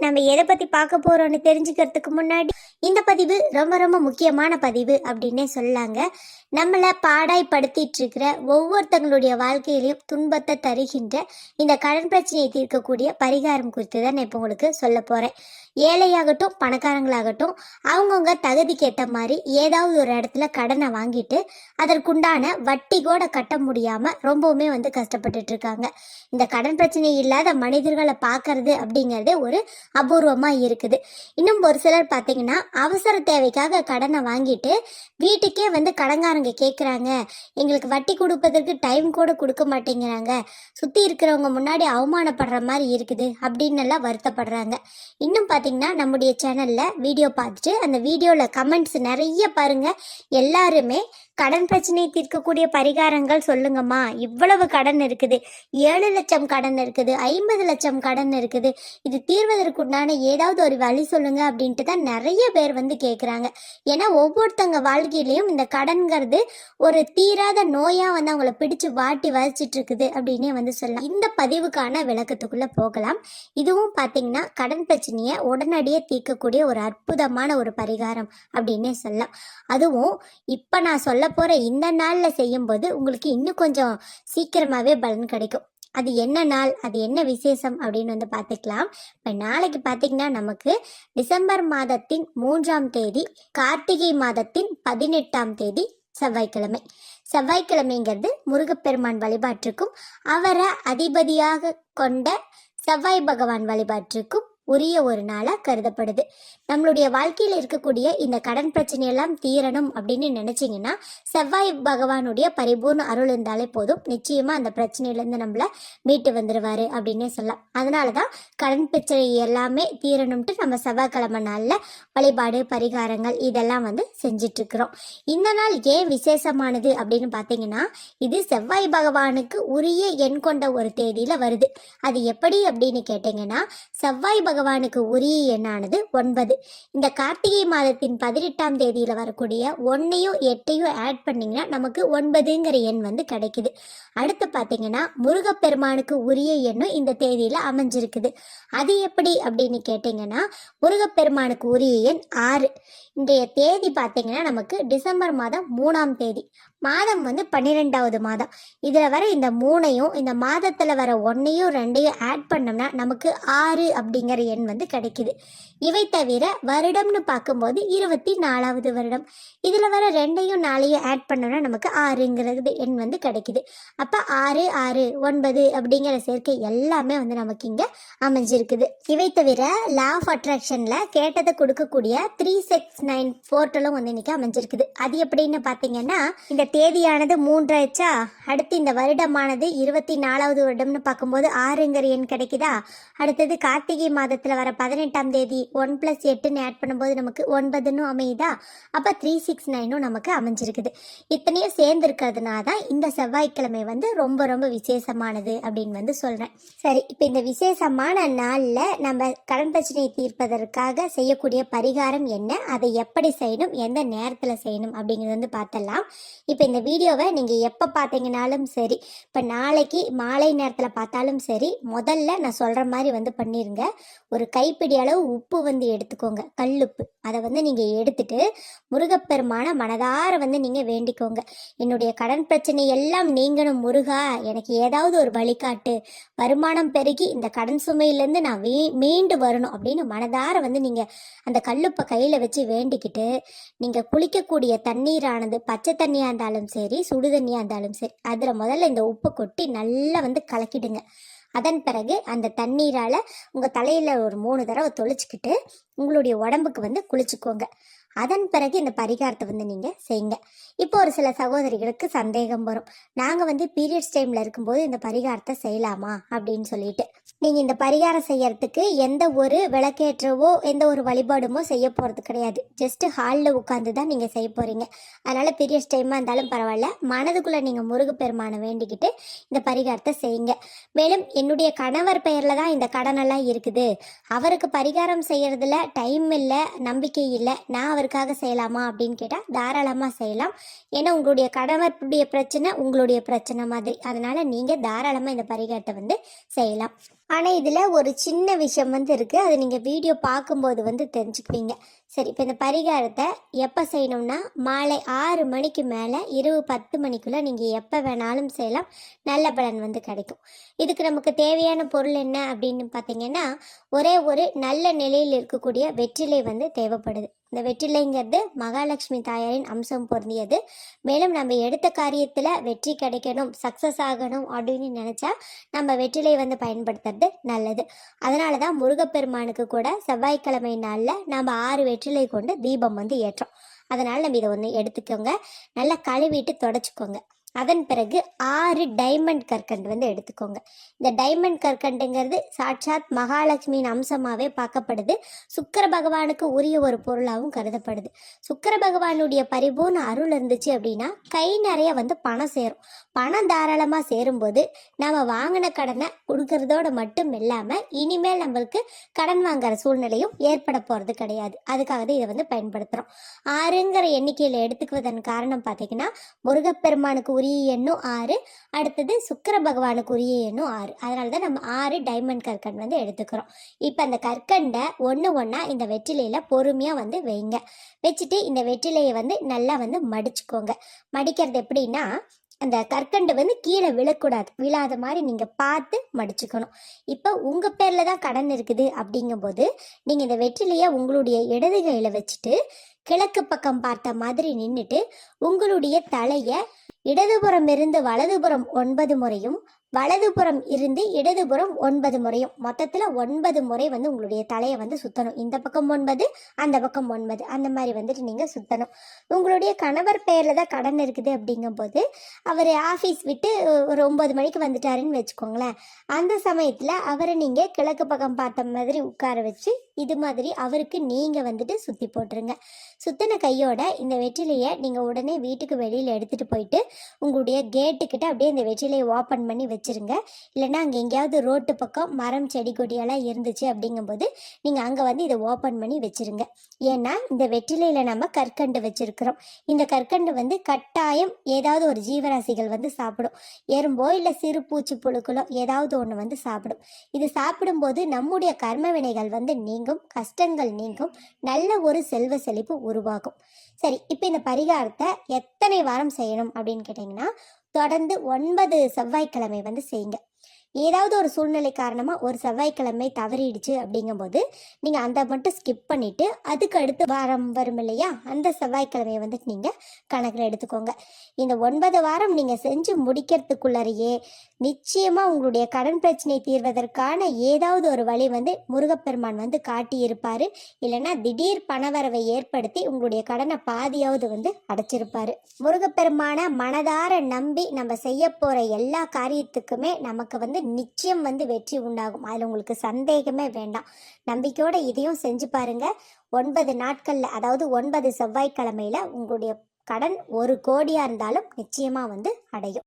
நம்ம எதை பற்றி பார்க்க போகிறோம்னு தெரிஞ்சுக்கிறதுக்கு முன்னாடி இந்த பதிவு ரொம்ப ரொம்ப முக்கியமான பதிவு அப்படின்னே சொல்லாங்க. நம்மளை பாடாய்படுத்திட்டு இருக்கிற ஒவ்வொருத்தங்களுடைய வாழ்க்கையிலையும் துன்பத்தை தருகின்ற இந்த கடன் பிரச்சனையை தீர்க்கக்கூடிய பரிகாரம் குறித்து தான் நான் இப்போ உங்களுக்கு சொல்ல போகிறேன் ஏழையாகட்டும் பணக்காரங்களாகட்டும் அவங்கவுங்க தகுதிக்கு ஏற்ற மாதிரி ஏதாவது ஒரு இடத்துல கடனை வாங்கிட்டு அதற்குண்டான வட்டி கூட கட்ட முடியாமல் ரொம்பவுமே வந்து கஷ்டப்பட்டுட்டு இருக்காங்க. இந்த கடன் பிரச்சனை இல்லாத மனிதர்களை பார்க்கறது அப்படிங்கிறதே ஒரு அபூர்வமாக இருக்குது. இன்னும் ஒரு சிலர் பார்த்தீங்கன்னா அவசர தேவைக்காக கடனை வாங்கிட்டு வீட்டுக்கே வந்து கடன்காரங்க கேட்குறாங்க எங்களுக்கு வட்டி கொடுப்பதற்கு டைம் கூட கொடுக்க மாட்டேங்கிறாங்க. சுற்றி இருக்கிறவங்க முன்னாடி அவமானப்படுற மாதிரி இருக்குது அப்படின்னு எல்லாம் வருத்தப்படுறாங்க. இன்னும் பார்த்தீங்கன்னா நம்முடைய சேனலில் வீடியோ பார்த்துட்டு அந்த வீடியோவில் கமெண்ட்ஸ் நிறைய பாருங்கள் எல்லாருமே கடன் பிரச்சனையை தீர்க்கக்கூடிய பரிகாரங்கள் சொல்லுங்கம்மா. இவ்வளவு கடன் இருக்குது. ஏழு லட்சம் கடன் இருக்குது. ஐம்பது லட்சம் கடன் இருக்குது. இது தீர்வதற்கு உண்டான ஏதாவது ஒரு வழி சொல்லுங்க அப்படின்ட்டு தான் நிறைய பேர் வந்து கேட்குறாங்க ஏன்னா ஒவ்வொருத்தங்க வாழ்க்கையிலையும் இந்த கடன்கிறது ஒரு தீராத நோயாக வந்து அவங்கள பிடிச்சு வாட்டி வதச்சிட்டு இருக்குது அப்படின்னே வந்து சொல்லலாம். இந்த பதிவுக்கான விளக்கத்துக்குள்ளே போகலாம். இதுவும் பார்த்தீங்கன்னா கடன் பிரச்சனையை உடனடியே தீர்க்கக்கூடிய ஒரு அற்புதமான ஒரு பரிகாரம் அப்படின்னே சொல்லலாம். அதுவும் இப்போ நான் சொல்ல போகிற இந்த நாளில் செய்யும்போது உங்களுக்கு இன்னும் கொஞ்சம் சீக்கிரமாகவே பலன் கிடைக்கும். அது என்ன நாள் அது என்ன விசேஷம் அப்படின்னு வந்து பார்த்துக்கலாம். இப்போ நாளைக்கு பார்த்தீங்கன்னா நமக்கு டிசம்பர் மாதத்தின் மூன்றாம் தேதி கார்த்திகை மாதத்தின் பதினெட்டாம் தேதி செவ்வாய்க்கிழமை. செவ்வாய்க்கிழமைங்கிறது முருகப்பெருமான் வழிபாட்டுக்கும் அவரை அதிபதியாக கொண்ட செவ்வாய் பகவான் வழிபாட்டுக்கும் உரிய ஒரு நாளாக கருதப்படுது. நம்மளுடைய வாழ்க்கையில் இருக்கக்கூடிய இந்த கடன் பிரச்சனையெல்லாம் தீரணும் அப்படின்னு நினச்சிங்கன்னா செவ்வாய் பகவானுடைய பரிபூர்ண அருள் இருந்தாலே போதும். நிச்சயமாக அந்த பிரச்சனையிலேருந்து நம்மளை மீட்டு வந்துடுவார் அப்படின்னே சொல்லலாம். அதனால தான் கடன் பிரச்சனை எல்லாமே தீரணும்ட்டு நம்ம செவ்வாய்க்கிழமை நாளில் வழிபாடு பரிகாரங்கள் இதெல்லாம் வந்து செஞ்சிட்ருக்குறோம். இந்த நாள் ஏன் விசேஷமானது அப்படின்னு பார்த்தீங்கன்னா இது செவ்வாய் பகவானுக்கு உரிய எண் கொண்ட ஒரு தேதியில் வருது. அது எப்படி அப்படின்னு கேட்டிங்கன்னா செவ்வாய் பகவான் பகவானுக்கு உரிய எண்ணானது ஒன்பது. இந்த கார்த்திகை மாதத்தின் பதினெட்டாம் தேதியில் வரக்கூடிய ஒன்னையும் எட்டையும் ஆட் பண்ணிங்கன்னா நமக்கு ஒன்பதுங்கிற எண் வந்து கிடைக்குது. அடுத்து பார்த்தீங்கன்னா முருகப்பெருமானுக்கு உரிய எண்ணும் இந்த தேதியில் அமைஞ்சிருக்குது. அது எப்படி அப்படின்னு கேட்டிங்கன்னா முருகப்பெருமானுக்கு உரிய எண் ஆறு. இன்றைய தேதி பார்த்தீங்கன்னா நமக்கு டிசம்பர் மாதம் மூணாம் தேதி. மாதம் வந்து பன்னிரெண்டாவது மாதம். இதில் வர இந்த மூணையும் இந்த மாதத்தில் வர ஒன்றையும் ரெண்டையும் ஆட் பண்ணோம்னா நமக்கு ஆறு அப்படிங்கிற எண் வந்து கிடைக்குது. இவை தவிர வருடம்னு பார்க்கும்போது இருபத்தி நாலாவது வருடம். இதில் வர ரெண்டையும் நாளையும் ஆட் பண்ணோம்னா நமக்கு ஆறுங்கிறது எண் வந்து கிடைக்குது. அப்போ ஆறு ஆறு ஒன்பது அப்படிங்கிற சேர்க்கை எல்லாமே வந்து நமக்கு இங்கே அமைஞ்சிருக்குது. இவை தவிர லா ஆஃப் அட்ராக்ஷனில் கேட்டதை கொடுக்கக்கூடிய த்ரீ சிக்ஸ் நைன் போர்ட்டலும் வந்து இன்னைக்கு அமைஞ்சிருக்குது. அது எப்படின்னு பார்த்தீங்கன்னா இந்த தேதியானது மூன்றாச்சா அடுத்து இந்த வருடமானது இருபத்தி நாலாவது வருடம்னு பார்க்கும்போது ஆறுங்கிற எண் கிடைக்குதா? அடுத்தது கார்த்திகை மாதத்தில் வர பதினெட்டாம் தேதி ஒன் ப்ளஸ் எட்டுன்னு ஆட் பண்ணும்போது நமக்கு ஒன்பதுன்னு அமையுதா? அப்போ த்ரீ சிக்ஸ் நைனும் நமக்கு அமைஞ்சிருக்குது. இத்தனையும் சேர்ந்துருக்கிறதுனால தான் இந்த செவ்வாய்க்கிழமை வந்து ரொம்ப ரொம்ப விசேஷமானது அப்படின்னு வந்து சொல்கிறேன் சரி இப்போ இந்த விசேஷமான நாளில் நம்ம கடன் பிரச்சனையை தீர்ப்பதற்காக செய்யக்கூடிய பரிகாரம் என்ன? அதை எப்படி செய்யணும்? எந்த நேரத்தில் செய்யணும்? அப்படிங்கிறது வந்து பார்த்தலாம் இப்போ இப்போ இந்த வீடியோவை நீங்கள் எப்போ பார்த்தீங்கனாலும் சரி இப்போ நாளைக்கு மாலை நேரத்தில் பார்த்தாலும் சரி முதல்ல நான் சொல்கிற மாதிரி வந்து பண்ணிடுங்க ஒரு கைப்பிடி அளவு உப்பு வந்து எடுத்துக்கோங்க. கல்லுப்பு. அதை வந்து நீங்கள் எடுத்துட்டு முருகப்பெருமான மனதார வந்து நீங்கள் வேண்டிக்கோங்க. என்னுடைய கடன் பிரச்சனை எல்லாம் நீங்கணும் முருகா. எனக்கு ஏதாவது ஒரு வழிகாட்டு. வருமானம் பெருகி இந்த கடன் சுமையிலேருந்து நான் வீ மீண்டு வரணும் அப்படின்னு மனதார வந்து நீங்கள் அந்த கல்லுப்பை கையில் வச்சு வேண்டிக்கிட்டு நீங்கள் குளிக்கக்கூடிய தண்ணீரானது பச்சை தண்ணியாக இருந்தாலும் சரி சுடு தண்ணியாக இருந்தாலும் சரி அதில் முதல்ல இந்த உப்பை கொட்டி நல்லா வந்து கலக்கிடுங்க. அதன் பிறகு அந்த தண்ணீரால் உங்கள் தலையில் ஒரு மூணு தடவை தொளிச்சுக்கிட்டு உங்களுடைய உடம்புக்கு வந்து குளிச்சுக்கோங்க. அதன் பிறகு இந்த பரிகாரத்தை வந்து நீங்கள் செய்யுங்க. இப்போ ஒரு சில சகோதரிகளுக்கு சந்தேகம் வரும். நாங்கள் வந்து பீரியட்ஸ் டைமில் இருக்கும்போது இந்த பரிகாரத்தை செய்யலாமா அப்படின்னு சொல்லிட்டு. நீங்கள் இந்த பரிகாரம் செய்யறதுக்கு எந்த ஒரு விளக்கேற்றவோ எந்த ஒரு வழிபாடுமோ செய்ய போகிறது கிடையாது. ஜஸ்ட் ஹாலில் உட்காந்து தான் நீங்கள் செய்ய போகிறீங்க அதனால் பீரியட்ஸ் டைமாக இருந்தாலும் பரவாயில்ல. மனதுக்குள்ளே நீங்கள் முருகப்பெருமானை வேண்டிக்கிட்டு இந்த பரிகாரத்தை செய்யுங்க. மேலும் என்னுடைய கணவர் பெயரில் தான் இந்த கடனெல்லாம் இருக்குது. அவருக்கு பரிகாரம் செய்கிறதுல டைம் இல்லை நம்பிக்கை இல்லை. நான் அவருக்காக செய்யலாமா அப்படின்னு கேட்டால் தாராளமாக செய்யலாம். ஏன்னா உங்களுடைய கணவருடைய பிரச்சனை உங்களுடைய பிரச்சனை மாதிரி. அதனால் நீங்கள் தாராளமாக இந்த பரிகாரத்தை வந்து செய்யலாம். ஆனால் இதில் ஒரு சின்ன விஷயம் வந்து இருக்குது அது நீங்கள் வீடியோ பார்க்கும்போது வந்து தெரிஞ்சுக்குவீங்க. சரி இப்போ இந்த பரிகாரத்தை எப்போ செய்யணும்னா மாலை ஆறு மணிக்கு மேலே இரவு பத்து மணிக்குள்ளே நீங்கள் எப்போ வேணாலும் செய்யலாம். நல்ல பலன் வந்து கிடைக்கும். இதுக்கு நமக்கு தேவையான பொருள் என்ன அப்படின்னு பார்த்தீங்கன்னா ஒரே ஒரு நல்ல நிலையில் இருக்கக்கூடிய வெற்றிலை வந்து தேவைப்படுது. இந்த வெற்றிலைங்கிறது மகாலட்சுமி தாயாரின் அம்சம் பொருந்தியது. மேலும் நம்ம எடுத்த காரியத்தில் வெற்றி கிடைக்கணும் சக்ஸஸ் ஆகணும் அப்படின்னு நினச்சா நம்ம வெற்றிலை வந்து பயன்படுத்துறது நல்லது. அதனால தான் முருகப்பெருமானுக்கு கூட செவ்வாய்க்கிழமை நாளில் நம்ம ஆறு வெற்றிலை கொண்டு தீபம் வந்து ஏற்றோம். அதனால் நம்ம இதை ஒன்று எடுத்துக்கோங்க. நல்லா கழுவிட்டு தொடச்சிக்கோங்க. அதன் பிறகு ஆறு டைமண்ட் கற்கண்டு வந்து எடுத்துக்கோங்க. இந்த டைமண்ட் கற்கண்டுங்கிறது சாட்சாத் மகாலட்சுமியின் அம்சமாகவே பார்க்கப்படுது. சுக்கர பகவானுக்கு உரிய ஒரு பொருளாகவும் கருதப்படுது. சுக்கர பகவானுடைய பரிபூர்ண அருள் இருந்துச்சு அப்படின்னா கை நிறைய வந்து பணம் சேரும். பணம் தாராளமாக சேரும்போது நாம் வாங்கின கடனை கொடுக்கறதோட மட்டும் இல்லாமல் இனிமேல் நம்மளுக்கு கடன் வாங்குற சூழ்நிலையும் ஏற்பட போகிறது கிடையாது. அதுக்காக தான் இதை வந்து பயன்படுத்துகிறோம் ஆறுங்கிற எண்ணிக்கையில் எடுத்துக்குவதன் காரணம் பார்த்தீங்கன்னா முருகப்பெருமானுக்கு உரிய எண்ணும் ஆறு அடுத்தது சுக்கிர பகவானுக்கு உரிய எண்ணும் ஆறு. அதனால தான் நம்ம ஆறு டைமண்ட் கற்கண்டு வந்து எடுத்துக்கிறோம். இப்போ அந்த கற்கண்டை ஒன்று ஒன்றா இந்த வெற்றிலையில் பொறுமையாக வந்து வைங்க. வச்சுட்டு இந்த வெற்றிலையை வந்து நல்லா வந்து மடிச்சுக்கோங்க. மடிக்கிறது எப்படின்னா அந்த கற்கண்டு வந்து கீழே விழக்கூடாது. விழாத மாதிரி நீங்கள் பார்த்து மடிச்சுக்கணும். இப்போ உங்கள் பேரில் தான் கடன் இருக்குது அப்படிங்கும்போது நீங்கள் இந்த வெற்றிலையை உங்களுடைய இடது கையில் வச்சுட்டு கிழக்கு பக்கம் பார்த்த மாதிரி நின்றுட்டு உங்களுடைய தலையை இடதுபுறம் இருந்து வலதுபுறம் ஒன்பது முறையும் வலதுபுறம் இருந்து இடதுபுறம் ஒன்பது முறையும். மொத்தத்தில் ஒன்பது முறை வந்து உங்களுடைய தலையை வந்து சுற்றணும் இந்த பக்கம் ஒன்பது அந்த பக்கம் ஒன்பது. அந்த மாதிரி வந்துட்டு நீங்கள் சுற்றணும் உங்களுடைய கணவர் பெயரில் தான் கடன் இருக்குது அப்படிங்கும்போது அவர் ஆஃபீஸ் விட்டு ஒரு ஒம்பது மணிக்கு வந்துட்டாருன்னு வச்சுக்கோங்களேன். அந்த சமயத்தில் அவரை நீங்கள் கிழக்கு பக்கம் பார்த்த மாதிரி உட்கார வச்சு இது மாதிரி அவருக்கு நீங்கள் வந்துட்டு சுற்றி போட்டுருங்க. சுத்தின கையோட இந்த வெற்றிலையை நீங்கள் உடனே வீட்டுக்கு வெளியில் எடுத்துகிட்டு போயிட்டு உங்களுடைய கேட்டுக்கிட்ட அப்படியே இந்த வெற்றிலையை ஓப்பன் பண்ணி வச்சுருங்க. இல்லைன்னா அங்கே எங்கேயாவது ரோட்டு பக்கம் மரம் செடி கொடியெல்லாம் இருந்துச்சு அப்படிங்கும்போது நீங்கள் அங்கே வந்து இதை ஓப்பன் பண்ணி வச்சுருங்க. ஏன்னா இந்த வெற்றிலையில் நம்ம கற்கண்டு வச்சுருக்கிறோம். இந்த கற்கண்டு வந்து கட்டாயம் ஏதாவது ஒரு ஜீவராசிகள் வந்து சாப்பிடும். எறும்போ இல்லை சிறு பூச்சி புழுக்களோ ஏதாவது ஒன்று வந்து சாப்பிடும். இது சாப்பிடும்போது நம்முடைய கர்ம வினைகள் வந்து நீங்கும் கஷ்டங்கள் நீங்கும் நல்ல ஒரு செல்வ செழிப்பு உருவாகும். சரி இப்போ இந்த பரிகாரத்தை எத்தனை வாரம் செய்யணும் அப்படின்னு கேட்டிங்கன்னா தொடர்ந்து ஒன்பது செவ்வாய்க்கிழமை வந்து செய்யுங்க. ஏதாவது ஒரு சூழ்நிலை காரணமாக ஒரு செவ்வாய்க்கிழமை தவறிடுச்சு அப்படிங்கும்போது நீங்கள் அந்த மட்டும் ஸ்கிப் பண்ணிவிட்டு அதுக்கு அடுத்து வாரம் வரும் இல்லையா? அந்த செவ்வாய்க்கிழமையை வந்துட்டு நீங்கள் கணக்கில் எடுத்துக்கோங்க. இந்த ஒன்பது வாரம் நீங்கள் செஞ்சு முடிக்கிறதுக்குள்ளறையே நிச்சயமாக உங்களுடைய கடன் பிரச்சனை தீர்வதற்கான ஏதாவது ஒரு வழி வந்து முருகப்பெருமான் வந்து காட்டியிருப்பார். இல்லைன்னா திடீர் பணவரவை ஏற்படுத்தி உங்களுடைய கடனை பாதியாவது வந்து அடைச்சிருப்பார். முருகப்பெருமான மனதார நம்பி நம்ம செய்ய போகிற எல்லா காரியத்துக்குமே நமக்கு வந்து நிச்சயம் வந்து வெற்றி உண்டாகும். அதில் உங்களுக்கு சந்தேகமே வேண்டாம். நம்பிக்கையோட இதையும் செஞ்சு பாருங்க. ஒன்பது நாட்களில் அதாவது ஒன்பது செவ்வாய்க்கிழமையில் உங்களுடைய கடன் ஒரு கோடியாக இருந்தாலும் நிச்சயமாக வந்து அடையும்.